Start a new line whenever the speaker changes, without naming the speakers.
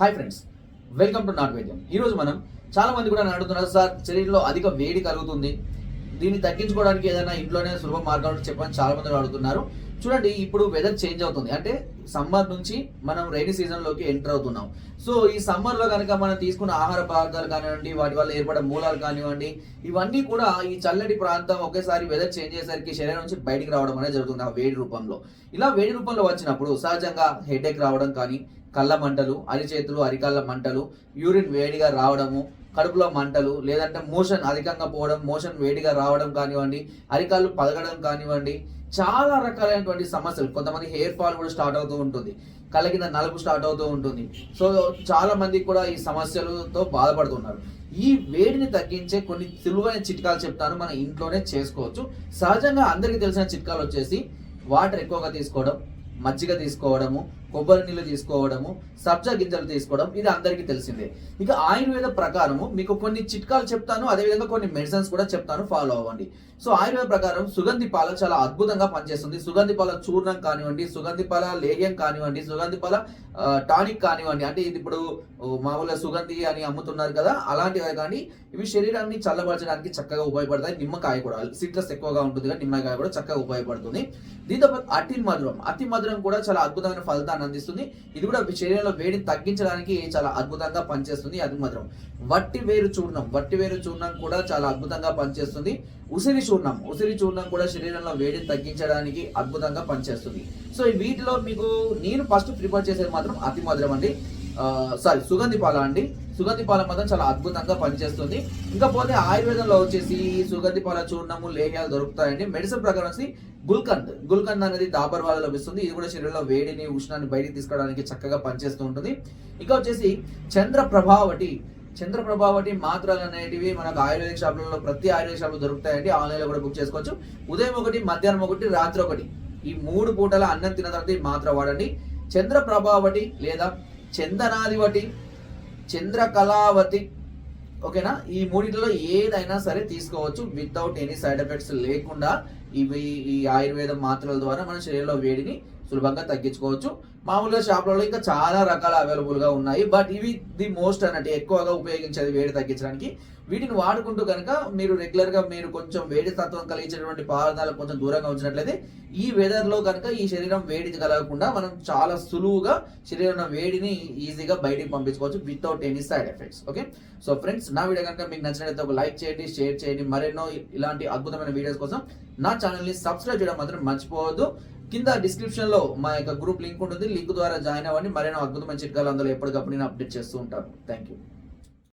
Hi friends welcome to నాట్ వైద్యం. ఈరోజు మనం చాలా మంది కూడా నన్ను అడుగుతున్నారు సార్ శరీరంలో అధిక వేడి కలుగుతుంది. దీన్ని తగ్గించుకోవడానికి ఏదైనా ఇంట్లోనే సులభ మార్గాలు చెప్పని చాలా మంది అడుగుతున్నారు. చూడండి ఇప్పుడు వెదర్ చేంజ్ అవుతుంది. అంటే సమ్మర్ నుంచి మనం రైనీ సీజన్లోకి ఎంటర్ అవుతున్నాం. సో ఈ సమ్మర్లో కనుక మనం తీసుకున్న ఆహార పదార్థాలు కానివ్వండి వాటి వల్ల ఏర్పడే మూలాలు కానివ్వండి ఇవన్నీ కూడా ఈ చల్లటి ప్రాంతం ఒకేసారి వెదర్ చేంజ్ అయ్యేసరికి శరీరం నుంచి బయటికి రావడం అనేది జరుగుతుంది ఆ వేడి రూపంలో. ఇలా వేడి రూపంలో వచ్చినప్పుడు సహజంగా హెడేక్ రావడం కానీ కళ్ళ మంటలు అరిచేతులు అరికాళ్ళ మంటలు యూరిన్ వేడిగా రావడము కడుపులో మంటలు లేదంటే మోషన్ అధికంగా పోవడం మోషన్ వేడిగా రావడం కానివ్వండి అరికాళ్ళు పలగడం కానివ్వండి చాలా రకాలైనటువంటి సమస్యలు. కొంతమంది హెయిర్ ఫాల్ కూడా స్టార్ట్ అవుతూ ఉంటుంది. కళ్ళ కింద నలుపు స్టార్ట్ అవుతూ ఉంటుంది. సో చాలా మంది కూడా ఈ సమస్యలతో బాధపడుతున్నారు. ఈ వేడిని తగ్గించే కొన్ని సులువైన చిట్కాలు చెప్తాను. మన ఇంట్లోనే చేసుకోవచ్చు. సహజంగా అందరికీ తెలిసిన చిట్కాలు వచ్చేసి వాటర్ ఎక్కువగా తీసుకోవడం మజ్జిగ తీసుకోవడము కొబ్బరి నీళ్ళు తీసుకోవడము సబ్జా గింజలు తీసుకోవడం ఇది అందరికీ తెలిసిందే. ఇక ఆయుర్వేద ప్రకారము మీకు కొన్ని చిట్కాలు చెప్తాను అదేవిధంగా కొన్ని మెడిసిన్స్ కూడా చెప్తాను ఫాలో అవ్వండి. సో ఆయుర్వేద ప్రకారం సుగంధి పాల చాలా అద్భుతంగా పనిచేస్తుంది. సుగంధి పాల చూర్ణం కానివ్వండి సుగంధి పాల లేహ్యం కానివ్వండి సుగంధి పాల టానిక్ కానివ్వండి అంటే ఇది ఇప్పుడు మామూలుగా సుగంధి అని అమ్ముతున్నారు కదా అలాంటివి కానీ ఇవి శరీరాన్ని చల్లబరచడానికి చక్కగా ఉపయోగపడతాయి. నిమ్మకాయ కూడా సిట్రస్ ఎక్కువగా ఉంటుంది కదా నిమ్మకాయ కూడా చక్కగా ఉపయోగపడుతుంది. దీంతో అతి మధురం అతి మధురం కూడా చాలా అద్భుతమైన ఫలితాన్ని అందిస్తుంది. ఇది కూడా శరీరంలో వేడిని తగ్గించడానికి చాలా అద్భుతంగా పనిచేస్తుంది. అది మాత్రం వట్టి వేరు చూర్ణం వట్టి వేరు చూర్ణం కూడా చాలా అద్భుతంగా పనిచేస్తుంది. ఉసిరి చూర్ణం ఉసిరి చూర్ణం కూడా శరీరంలో వేడిని తగ్గించడానికి అద్భుతంగా పనిచేస్తుంది. సో వీటిలో మీకు నేను ఫస్ట్ ప్రిఫర్ చేసేది మాత్రం అతి మధురం అండి. సారీ సుగంధి పాల అండి. సుగంధి పాల మాత్రం చాలా అద్భుతంగా పనిచేస్తుంది. ఇంకా పోతే ఆయుర్వేదంలో వచ్చేసి సుగంధి పాల చూర్ణము లేహ్యాలు దొరుకుతాయండి. మెడిసిన్ ప్రకారం వచ్చి గుల్కంద్. గుల్కంద్ అనేది దాబర్ వల్ల లభిస్తుంది ఇది కూడా శరీరంలో వేడిని ఉష్ణాన్ని బయటికి తీసుకోవడానికి చక్కగా పనిచేస్తూ ఉంటుంది. ఇంకా వచ్చేసి చంద్ర ప్రభావటి. చంద్ర ప్రభావటి మాత్రలు అనేటివి మనకు ఆయుర్వేదిక్ షాపులలో ప్రతి ఆయుర్వేదిక్ షాపులో దొరుకుతాయండి. ఆన్లైన్లో కూడా బుక్ చేసుకోవచ్చు. ఉదయం ఒకటి మధ్యాహ్నం ఒకటి రాత్రి ఒకటి. ఈ మూడు పూటల అన్నం తిన్న తర్వాత ఈ మాత్ర వాడండి. చంద్ర ప్రభావటి లేదా చందనాధిపతి చంద్రకళావతి ఓకేనా? ఈ మూడిట్లో ఏదైనా సరే తీసుకోవచ్చు వితౌట్ ఎనీ సైడ్ ఎఫెక్ట్స్ లేకుండా ఇవి ఈ ఆయుర్వేద మాత్రల ద్వారా మన శరీరంలో వేడిని సులభంగా తగ్గించుకోవచ్చు. మామూలుగా షాపులలో ఇంకా చాలా రకాల అవైలబుల్గా ఉన్నాయి. బట్ ఇవి ది మోస్ట్ అన్నట్టు ఎక్కువగా ఉపయోగించేది వేడి తగ్గించడానికి. వీటిని వాడుకుంటూ కనుక మీరు రెగ్యులర్గా మీరు కొంచెం వేడి తత్వం కలిగించేటువంటి పదార్థాలకు కొంచెం దూరంగా ఉంచినట్లయితే ఈ వెదర్లో కనుక ఈ శరీరం వేడి కలగకుండా మనం చాలా సులువుగా శరీరంలో వేడిని ఈజీగా బయటికి పంపించుకోవచ్చు without any side effects okay so friends నా వీడియో కనుక మీకు నచ్చినట్లయితే ఒక లైక్ చేయండి షేర్ చేయండి. మరెన్నో ఇలాంటి అద్భుతమైన వీడియోస్ కోసం నా ఛానల్ని సబ్స్క్రైబ్ చేయడం మాత్రం మర్చిపోవద్దు. కింద డిస్క్రిప్షన్లో మా యొక్క గ్రూప్ లింక్ ఉంటుంది. లింక్ ద్వారా జాయిన్ అవ్వండి. మరెన్నో అద్భుతమైన చిట్కాలు అందులో ఎప్పటికప్పుడు నేను అప్డేట్ చేస్తూ ఉంటాను. Thank you